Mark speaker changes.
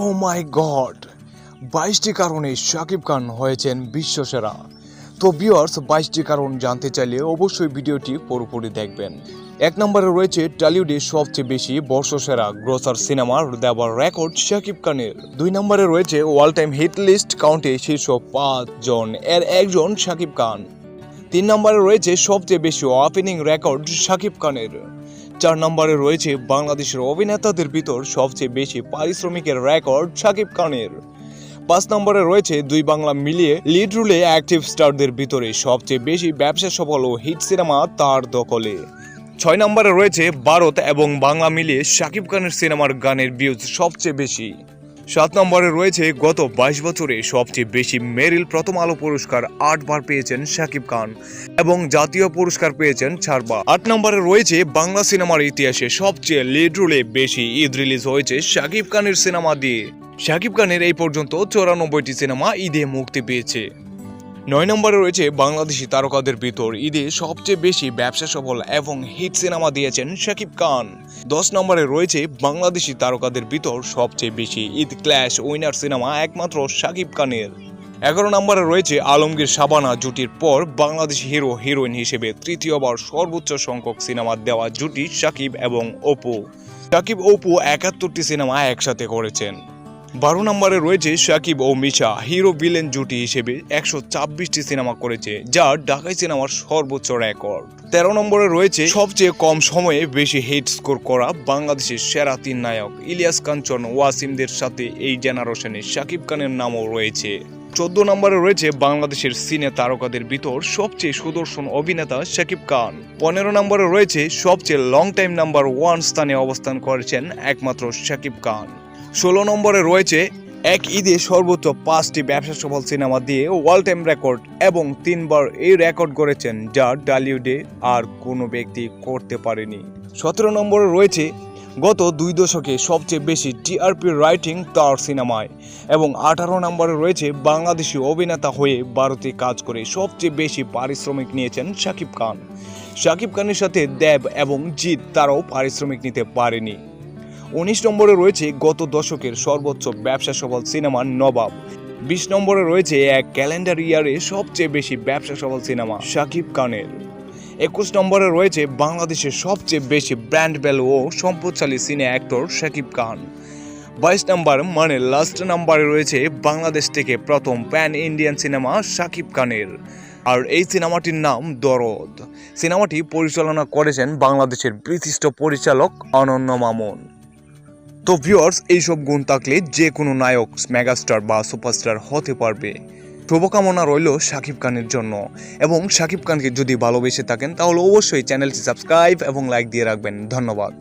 Speaker 1: ও মাই god বাইশটি কারণে শাকিব খান হয়েছেন বিশ্বসেরা। তো ভিউয়ার্স বাইশটি কারণ জানতে চাইলে অবশ্যই ভিডিওটি পুরোপুরি দেখবেন। এক নম্বরে রয়েছে টলিউডে সবচেয়ে বেশি বর্ষসেরা গ্রোসার সিনেমার দেওয়ার রেকর্ড শাকিব খানের। দুই নম্বরে রয়েছে ওয়াল টাইম হিট লিস্ট কাউন্টে শীর্ষ পাঁচ জন, এর একজন শাকিব খান। তিন নম্বরে রয়েছে সবচেয়ে বেশি ওপেনিং রেকর্ড শাকিব খানের। চার নম্বরে রয়েছে বাংলাদেশের অভিনেতাদের ভিতর সবচেয়ে বেশি পারিশ্রমিকের রেকর্ড শাকিব খানের। পাঁচ নম্বরে রয়েছে দুই বাংলা মিলিয়ে লিড রুলে অ্যাক্টিভ স্টারদের ভিতরে সবচেয়ে বেশি ব্যবসা সফল ও হিট সিনেমা তার দখলে। ছয় নম্বরে রয়েছে ভারত এবং বাংলা মিলিয়ে শাকিব খানের সিনেমার গানের ভিউজ সবচেয়ে বেশি। সাত নম্বরে রয়েছে গত বাইশ বছরে সবচেয়ে বেশি মেরিল প্রথম আলো পুরস্কার আটবার পেয়েছেন শাকিব খান এবং জাতীয় পুরস্কার পেয়েছেন চারবার। আট নম্বরে রয়েছে বাংলা সিনেমার ইতিহাসে সবচেয়ে লিড রুলে বেশি ঈদ রিলিজ হয়েছে শাকিব খানের সিনেমা দিয়ে। শাকিব খানের এই পর্যন্ত চৌরানব্বইটি সিনেমা ঈদে মুক্তি পেয়েছে। নয় নম্বরে রয়েছে বাংলাদেশি তারকাদের ভিতর। ঈদে সবচেয়ে বেশি ব্যবসা সফল এবং হিট সিনেমা দিয়েছেন শাকিব খান। দশ নম্বরে রয়েছে বাংলাদেশি তারকাদের ভিতর সবচেয়ে বেশি ঈদ ক্ল্যাশ উইনার সিনেমা একমাত্র শাকিব খানের। এগারো নম্বরে রয়েছে আলমগীর সাবানা জুটির পর বাংলাদেশি হিরো হিরোইন হিসেবে তৃতীয়বার সর্বোচ্চ সংখ্যক সিনেমা দেওয়া জুটি শাকিব এবং অপু। শাকিব, অপু একাত্তরটি সিনেমা একসাথে করেছেন। বারো নম্বরে রয়েছে শাকিব ও মিশা। হিরো ভিলেন জুটি হিসেবে একশো ছাব্বিশটি সিনেমা করেছে, যা ঢাকাই সিনেমার সর্বোচ্চ রেকর্ড। তেরো নম্বরে রয়েছে সবচেয়ে কম সময়ে বেশি হিট স্কোর করা বাংলাদেশের সেরা তিন নায়ক। ইলিয়াস কাঞ্চন, ওয়াসিমদের সাথে এই জেনারেশনে শাকিব খানের নামও রয়েছে। চোদ্দ নম্বরে রয়েছে বাংলাদেশের সিনে তারকাদের ভিতর সবচেয়ে সুদর্শন অভিনেতা শাকিব খান। পনেরো নম্বরে রয়েছে সবচেয়ে লং টাইম নাম্বার ওয়ান স্থানে অবস্থান করেছেন একমাত্র শাকিব খান। ষোলো নম্বরে রয়েছে এক ঈদে সর্বোচ্চ পাঁচটি ব্যবসা সফল সিনেমা দিয়ে ওয়ার্ল্ড টাইম রেকর্ড এবং তিনবার এই রেকর্ড করেছেন, যা ডালিউডে আর কোনো ব্যক্তি করতে পারেনি। সতেরো নম্বরে রয়েছে গত দুই দশকে সবচেয়ে বেশি টিআরপি রাইটিং তার সিনেমায় এবং আঠারো নম্বরে রয়েছে বাংলাদেশি অভিনেতা হয়ে ভারতে কাজ করে সবচেয়ে বেশি পারিশ্রমিক নিয়েছেন শাকিব খান। শাকিব খানের সাথে দেব এবং জিৎ তারাও পারিশ্রমিক নিতে পারেনি। উনিশ নম্বরে রয়েছে গত দশকের সর্বোচ্চ ব্যবসা সফল সিনেমা নবাব। বিশ নম্বরে রয়েছে এক ক্যালেন্ডার ইয়ারে সবচেয়ে বেশি ব্যবসা সফল সিনেমা শাকিব খানের। একুশ নম্বরে রয়েছে বাংলাদেশের সবচেয়ে বেশি ব্র্যান্ড ভ্যালু ও সম্পদশালী সিনে অ্যাক্টর শাকিব খান। বাইশ নম্বর মানে লাস্ট নাম্বারে রয়েছে বাংলাদেশ থেকে প্রথম প্যান ইন্ডিয়ান সিনেমা শাকিব খানের। আর এই সিনেমাটির নাম দরদ। সিনেমাটি পরিচালনা করেছেন বাংলাদেশের বিশিষ্ট পরিচালক অনন্য মামুন। তো ভিউয়ার্স এইসব গুণ থাকলে যে কোনো নায়ক মেগাস্টার বা সুপারস্টার হতে পারবে। শুভকামনা রইল শাকিব খানের জন্য। এবং শাকিব খানকে যদি ভালোবেসে থাকেন, তাহলে অবশ্যই চ্যানেলটি সাবস্ক্রাইব এবং লাইক দিয়ে রাখবেন। ধন্যবাদ।